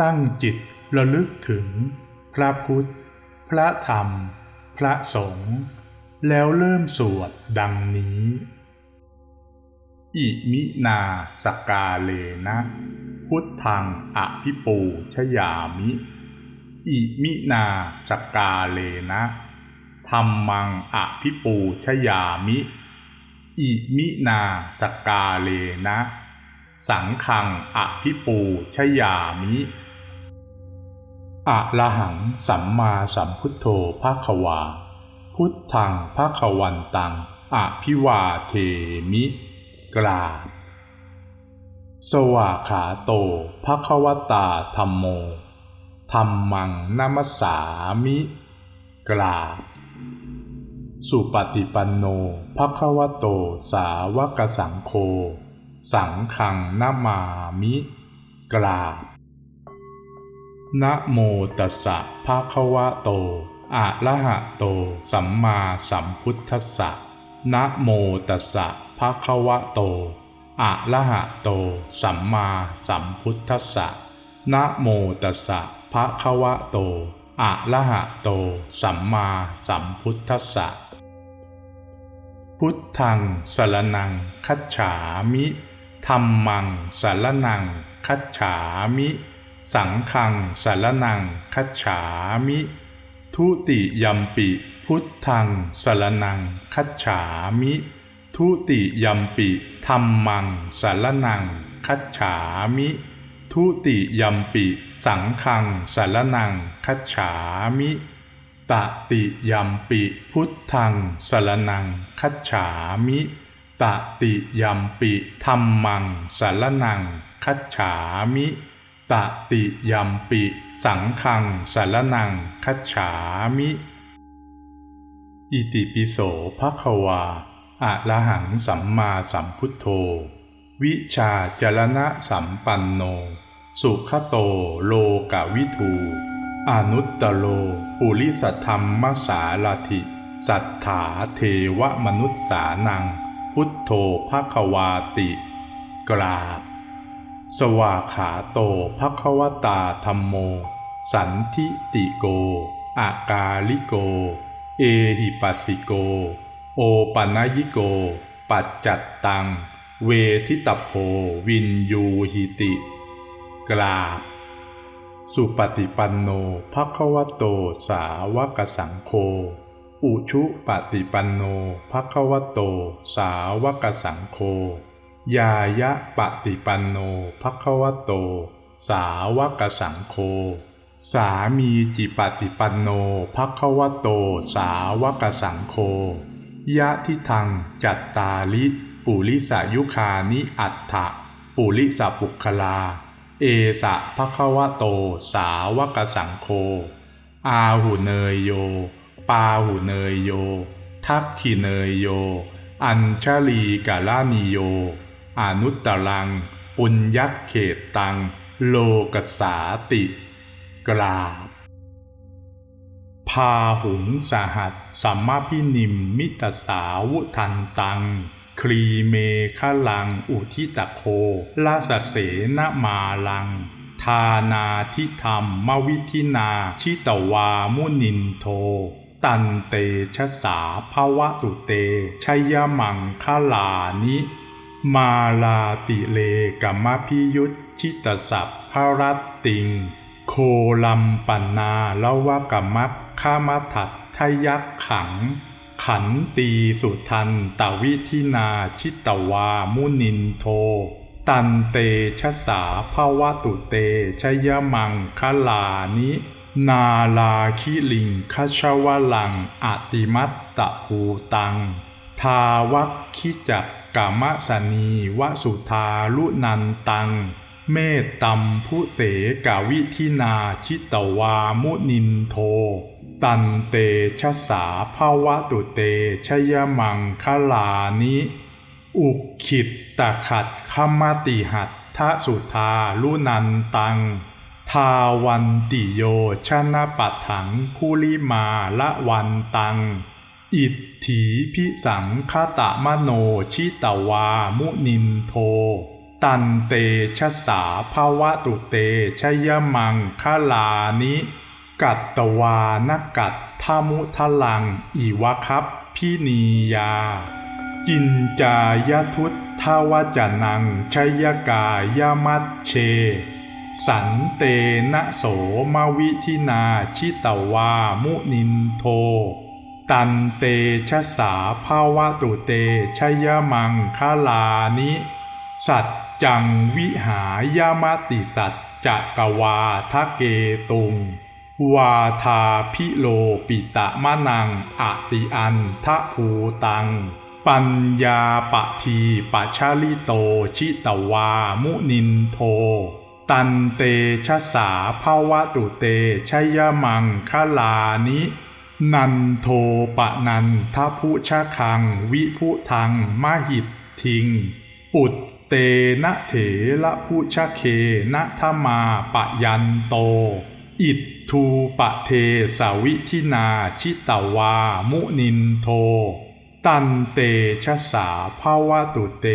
ตั้งจิตระลึกถึง พระพุทธ พระธรรม พระสงฆ์แล้วเริ่มสวดดังนี้ อิมินาสกาเลนะ พุทธังอภิปูชยามิ อิมินาสกาเลนะธรรมังอภิปูชยามิ อิมินาสกาเลนะ สังฆังอภิปูชยามิ อะระหังสัมมาสัมพุทโธภาควา พุทธังภาควันตังอภิวาเทมิ กราบสวาขาโตภควตาธรรมโมธรรมังนัมสสามิ กราบสุปฏิปันโนภควโตสาวกสังโฆ สังฆังนามามิ กราบ นะโมตัสสะภะคะวะโต อะระหะโต สัมมาสัมพุทธัสสะนะโมตัสสะภะคะวะโต อะระหะโต สัมมาสัมพุทธัสสะนะโมตัสสะภะคะวะโต อะระหะโต สัมมาสัมพุทธัสสะพุทธังสรนังคัจฉามิธัมมังสรนังคัจฉามิ สังฆังสารนังคัจฉามิ ทุติยัมปิ พุทธังสารนังคัจฉามิ ทุติยัมปิธัมมังสารนังคัจฉามิ ทุติยัมปิ สังฆังสารนังคัจฉามิตติยัมปิพุทธังสารนังคัจฉามิตติยัมปิธัมมังสารนังคัจฉามิ ตติยัมปิสังฆังสารนังคัจฉามิ อิติปิโสภะควาอะระหังสัมมาสัมพุทโธ วิชาจรณะสัมปันโน สุขโตโลกวิทูอนุตตโล ปุริสธรรมมสาลาธิ สัทธาเทวมนุษสานัง พุทโธภะควาติ กราบ สวาขาโตภควตาธรรมโม สันทิติโก อากาลิโก เอหิปัสสิโก โอปัญญิโก ปัจจัตตัง เวทิตโพวินยูหิติ กราบ สุปฏิปันโนภควโตสาวกสังโฆ อุชุปฏิปันโนภควโตสาวกสังโฆ ยายะปฏิปันโนภควโต สาวกสังโฆสามีจิปฏิปันโนภควโต สาวกสังโฆยะทิทังจัตตาลิปุริสายุคานิอัตถะปุริสปุคลา เอสะภควโต สาวกสังโฆอาหุเนยโย ปาหุเนยโย ทักขิเนยโย อัญชลีกาลานิโย อนุตตรัง ปุญยักเขตตัง โลกสาติ กราบ พาหุงสหัสสัมมาพินิมมิตสาวุทันตัง ครีเมฆลัง อุทิตโคลาสเสนมาลัง ทานาทิธรรมมวิธินาชิตวามุนินโทตันเตชะสาภวะตุเตชยมังคลานิ มาลาติเลกัมมพิยุตชิตสัพพรัตติง โคลัมปันนาละวะกัมมัคขามทัตทยักขัง ขันตีสุทันตวิธินาชิตวามุนินโท ตันเตชะสาภวตุเตชยมังคลานิ นาลาคิลิงคชวลังอติมัตตะภูตัง ทาวัคคิจักกามสนีวสุธาลุนันตัง เมตตัมผู้เสกาวิธินาชิตวามุนินโท ตันเตชะสาภาวะตุเตชยมังคลานิ อุกขิตตะขัดขมติหัตทะสุธาลุนันตัง ทาวันติโยชนะปัถังคุลิมาละวันตัง อิทถีพิสังคตะมโนชิตวามุนินโท ตันเตชะสาภาวะตุเตชยมังคลานิ กัตตวานกัตทามุทลังอีวะคับพินียา จินจายทุตทาวจนังชยกายมัตเช สันเตนะโสมวิธินาชิตวามุนินโท ตันเตชะสาภาวะตุเตชยมังคลานิ สัจจังวิหายามติสัจจะกวาทะเกตุง วาทาพิโลปิตะมะนังอติอันทะภูตัง ปัญญาปะทีปะชาลิโตชิตวามุนินโท ตันเตชะสาภาวะตุเตชยมังคลานิ นันโทปะนันทพุชะคัง วิพุทังมหิตทิง ปุตเตนะเถละพุชะเคนะทมาปะยันโต อิททูปะเทสาวิทินาชิตาวา มุนินโท ตันเตชะสาภาวะตุเต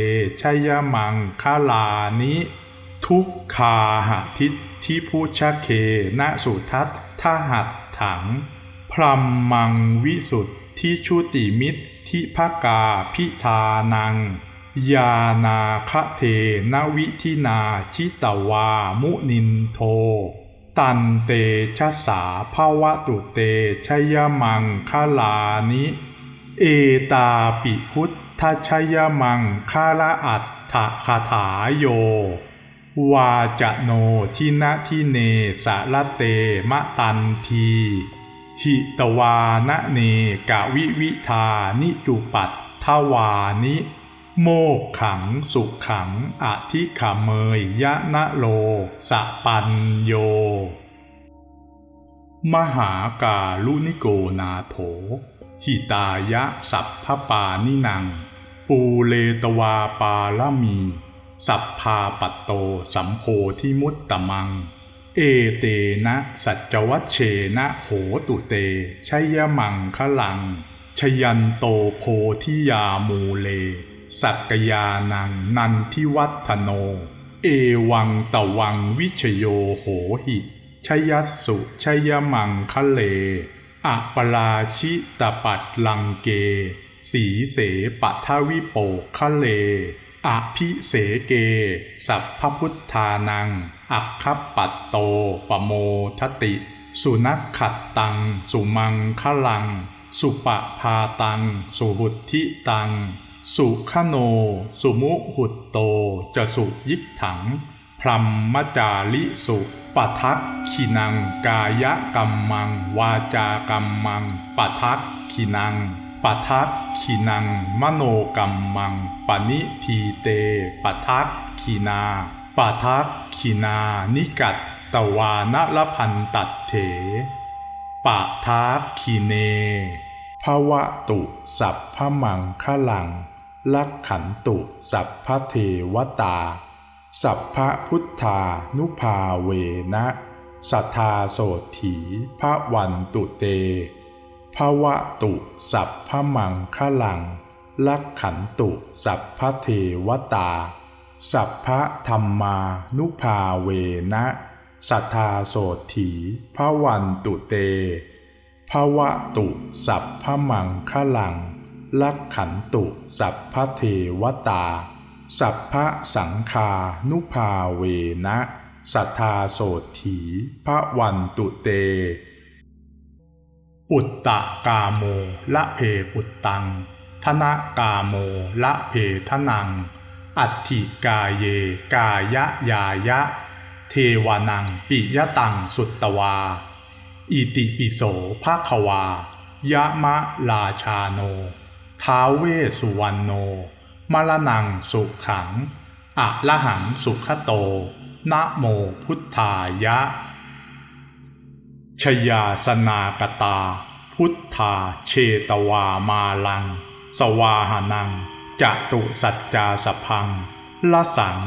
ชยมังคลานิ ทุกคาหะทิทิพุชะเคนะสุทัตทหัตถัง พรมมังวิสุทธิชุติมิตรทิภกาพิธานัง ยานาคเทนวิธินาชิตวามุนินโท ตันเตชะสาภาวะตุเตชยมังคลานิ เอตาปิพุทธชยมังคาละอัตถคาถาโยวาจโนทินะทิเนสะละเตมะตันที หิตวานะเนกะวิวิธานิจุปัตทวานิ โมกขังสุขังอธิขเมยยะนะโลสะปันโย มหากาลุนิโกนาโถ หิตายะสัพพปานินัง ปูเลตวาปาลมี สัพพาปัตโตสัมโพธิมุตตมัง เอเตนะสัจวัชเชนะโหตุเตชัยมังคลัง ชยันโตโพธิยามูเล สักยานังนันทิวัฒโน เอวังตะวังวิชโยโหหิชยัสสุชยมังคะเลอะปราชิตปัดลังเก สีเสปัทวิโปคะเลอภิเสเก สัพพพุทธานัง อัคคปัตโตปโมทติ สุนักขัดตัง สุมังคลัง สุปะพาตัง สุหุทธิตัง สุขโน สุมุหุตโต จะสุยิกถัง พรัมมจาลิสุปทักขินัง กายกัมมัง วาจากัมมังปทักขินังปทักขินัง มโนกัมมังปนิทีเตปทักขินา ปทักขินานิกัตตวานละพันตัดเถ ปะทักขิเนภวะตุสัพพมังคลัง ลักขันตุสัพพเทวตา สัพพะพุทธานุภาเวนะสัทธาโสถีพระวันตุเตภวะตุสัพพมังคลัง ลักขันตุสัพพเทวตา สัพพะธรรมานุภาเวนะสัทธาโสถีพระวันตุเตภวะตุสัพพมังคลัง ลักขันตุ สัพพเทวตา สัพพะสังคานุภาเวนะสัทธาโสถีพระวันตุเต อุตตะกาโมละเพปุตตัง ธนกาโมละเพทนัง อัตถิกาเย กายะยายะ เทวานังปิยตังสุตตวา อิติปิโสภาควายะมะลาชาโน ท้าเวสุวรรณโน มรนังสุขังอะละหังสุขโต นะโมพุทธายะ ชยาสนากตา พุทธาเชตวามาลัง สวาหานัง จตุสัจจาสพังละสัง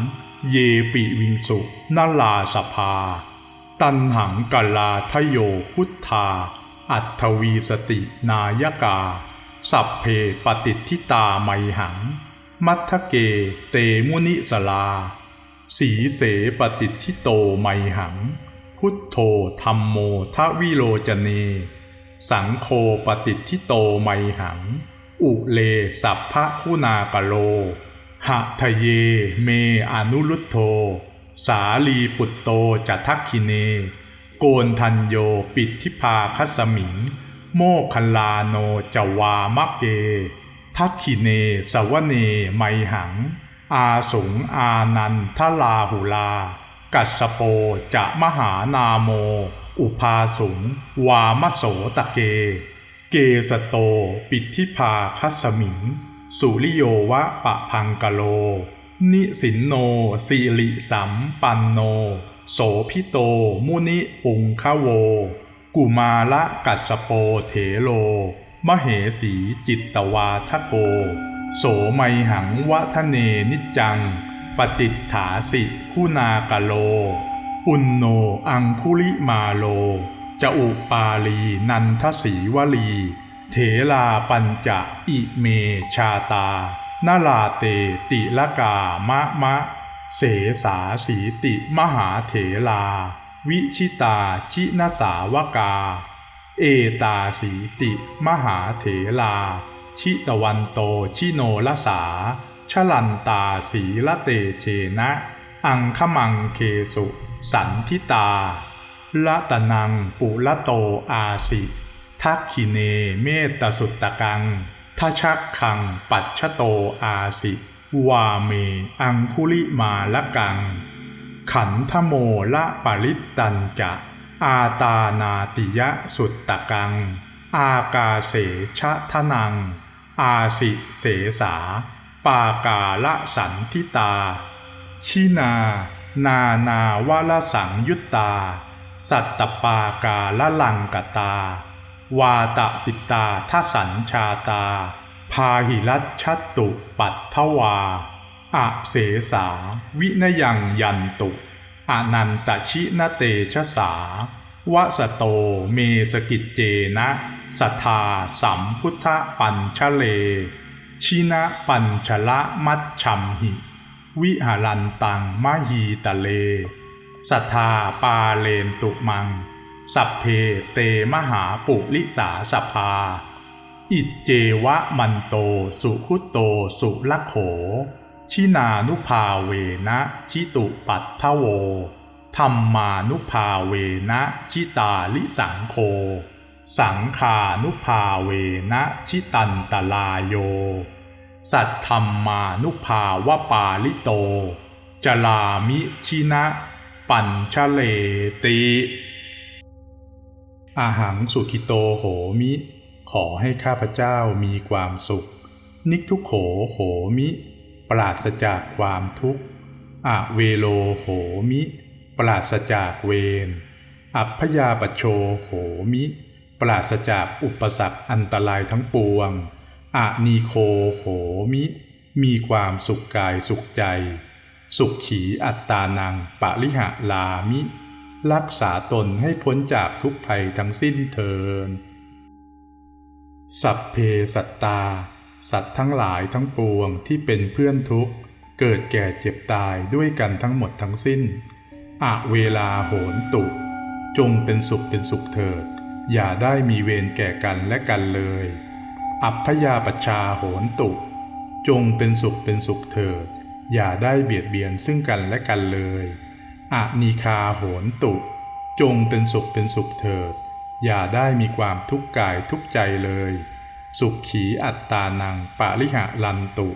เยปิวิงสุนลาสภา ตันหังกลาทโยพุทธา อัตถวีสตินายกา สัพเพปฏิทิตาไมหัง มัทเกเตมุนิสลา สีเสปฏิทิโตไมหัง พุทโธธรรมโมทวิโลจเน สังโฆปฏิทิโตไมหัง อุเลสัพพะคุณากโล หะทะเยเมอนุรุตโธสาลีปุตโตจัทักคิเน โกนทันโยปิทิพาคัสมิง โมคคัลลาโนจวามะเก ทักขิเนสวเนไมหัง อาสุงอานันทลาหุลา กัสโปจะมหานาโม อุปาสุงวามโสตะเก เกสโต ปิทิพาคัสมิง สุริโยวะปะพังกะโล นิสินโนสิริสัมปันโน โสพิโต มุนิปุงคะโว กุมาละกัสโปเถโล มเหสีจิตตวาทโก โสไมหังวะทะเนนิจัง ปฏิฏฐาสิคุณากะโล อุนโนอังคุลิมาโล จะอุปาลีนันทสีวลี เถลาปัญจะอิเมชาตานาลาเตติละกามะมะ เสสาสีติมหาเถลา วิชิตาชินสาวกา เอตาสีติ มหาเถลา ชิตวันโตชิโนลสาชลันตาสีละเตเชนะ อังคมังเคสุ สันทิตา ละตะนังปุละโตอาสิทักขิเนเมตสุตตะกังทชักขังปัจชโตอาสิ วาเม อังคุลิมาละกัง ขันธโมละปริตตันจะ อาตานาติยะสุตตะกัง อากาเสชะทะนัง อาสิเสสา ปากาละสันทิตา ชินา นานาวาลสังยุตตา สัตตปากาละลังกตา วาตะปิตาทสัญชาตา พาหิรัชชัตตุปัตถวาอะเสสา วินยังยันตุอนันตชินเตชะสาวะสโตเมสกิจเจนะสัทธาสัมพุทธปัญชเล ชินะปัญชละมัชชัมหิ วิหารันตังมหีตะเล สัทธาปาเลนตุมัง สัพเพเตมหาปุริสาสภา อิจเจวะมันโตสุขุโตสุลโข ชินานุภาเวนะชิตุปัตทโวธรรมานุภาเวนะชิตาลิสังโค สังขานุภาเวนะชิตันตลายโย สัทธรรมานุภาวปาลิโต จลามิชินะ ปัญชเลติอาหังสุขิโตโหมิ ขอให้ข้าพเจ้ามีความสุข นิกทุกโขโหมิ ปราศจากความทุกข์อะเวโลโหมิ ปราศจากเวร อัพยาปโชโหมิ ปราศจากอุปสรรคอันตรายทั้งปวงอะนีโคโหมิ มีความสุขกายสุขใจ สุขขีอัตตานังปะลิหะลามิ รักษาตนให้พ้นจากทุกภัยทั้งสิ้นเทิน สัพเพสัตตา สัตว์ทั้งหลายทั้งปวงที่เป็นเพื่อนทุกข์ เกิดแก่เจ็บตายด้วยกันทั้งหมดทั้งสิ้นอะเวลาโหนตุ จงเป็นสุขเป็นสุขเถิด อย่าได้มีเวรแก่กันและกันเลย อัพยาปชชาโหนตุ จงเป็นสุขเป็นสุขเถิด อย่าได้เบียดเบียนซึ่งกันและกันเลยอะนีคาโหนตุ จงเป็นสุขเป็นสุขเถิด อย่าได้มีความทุกข์กายทุกใจเลย สุขขีอัตตานังปะลิหะลันตุ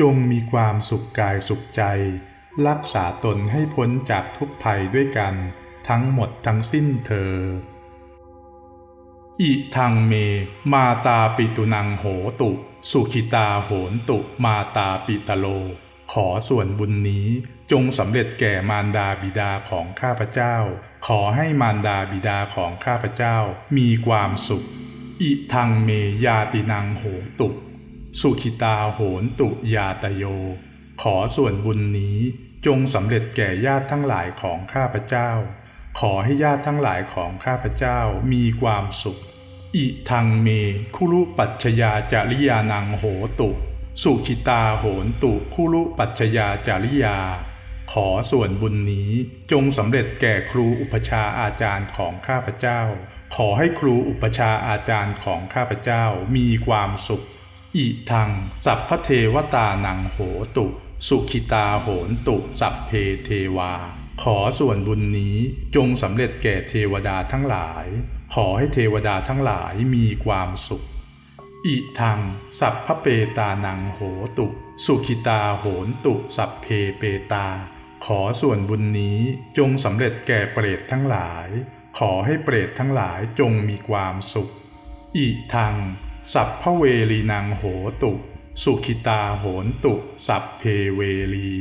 จงมีความสุขกายสุขใจ รักษาตนให้พ้นจากทุกภัยด้วยกัน ทั้งหมดทั้งสิ้นเธออิทังเม มาตาปิตุนังโหตุ สุขิตาโหนตุ มาตาปิตโล ขอส่วนบุญนี้จงสำเร็จแก่มารดาบิดาของข้าพเจ้า ขอให้มารดาบิดาของข้าพเจ้ามีความสุข อิทังเมยาตินังโหตุ สุขิตาโหนตุยาตโย ขอส่วนบุญนี้จงสำเร็จแก่ญาติทั้งหลายของข้าพเจ้า ขอให้ญาติทั้งหลายของข้าพเจ้ามีความสุข อิทังเมคุรุปัชยาจาริยานังโหตุ สุขิตาโหนตุคุรุปัจชยาจาริยา ขอส่วนบุญนี้จงสำเร็จแก่ครูอุปชาอาจารย์ของข้าพเจ้า ขอให้ครูอุปชาอาจารย์ของข้าพเจ้ามีความสุข อิทัง สัพพเทวตานังโหตุ สุขิตาโหนตุสัพเพเทวา ขอส่วนบุญนี้จงสำเร็จแก่เทวดาทั้งหลาย ขอให้เทวดาทั้งหลายมีความสุข อิทัง สัพพเปตานังโหตุ สุขิตาโหนตุสัพเพเปตา ขอส่วนบุญนี้จงสำเร็จแก่เปรตทั้งหลาย ขอให้เปรตทั้งหลายจงมีความสุข อิทัง สัพพเวลีนังโหตุ สุขิตาโหนตุสัพเพเวลี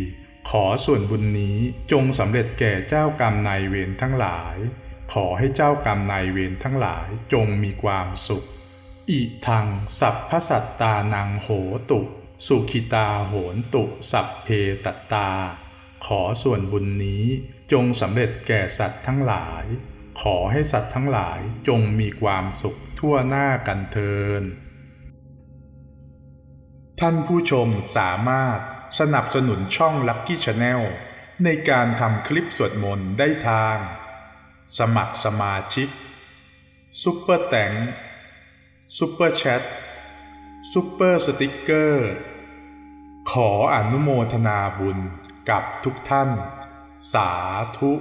ขอส่วนบุญนี้จงสำเร็จแก่เจ้ากรรมนายเวรทั้งหลาย ขอให้เจ้ากรรมนายเวรทั้งหลายจงมีความสุข อิทังสัพพสัตตานังโหตุ สุขิตาโหนตุสัพเพสัตตา ขอส่วนบุญนี้จงสำเร็จแก่สัตว์ทั้งหลาย ขอให้สัตว์ทั้งหลายจงมีความสุขทั่วหน้ากันเทิน ท่านผู้ชมสามารถสนับสนุนช่อง Lucky Channel ในการทำคลิปสวดมนต์ได้ทาง สมัครสมาชิกซุปเปอร์แตง ซุปเปอร์แชทซุปเปอร์สติกเกอร์ ขออนุโมทนาบุญกับทุกท่าน สาธุ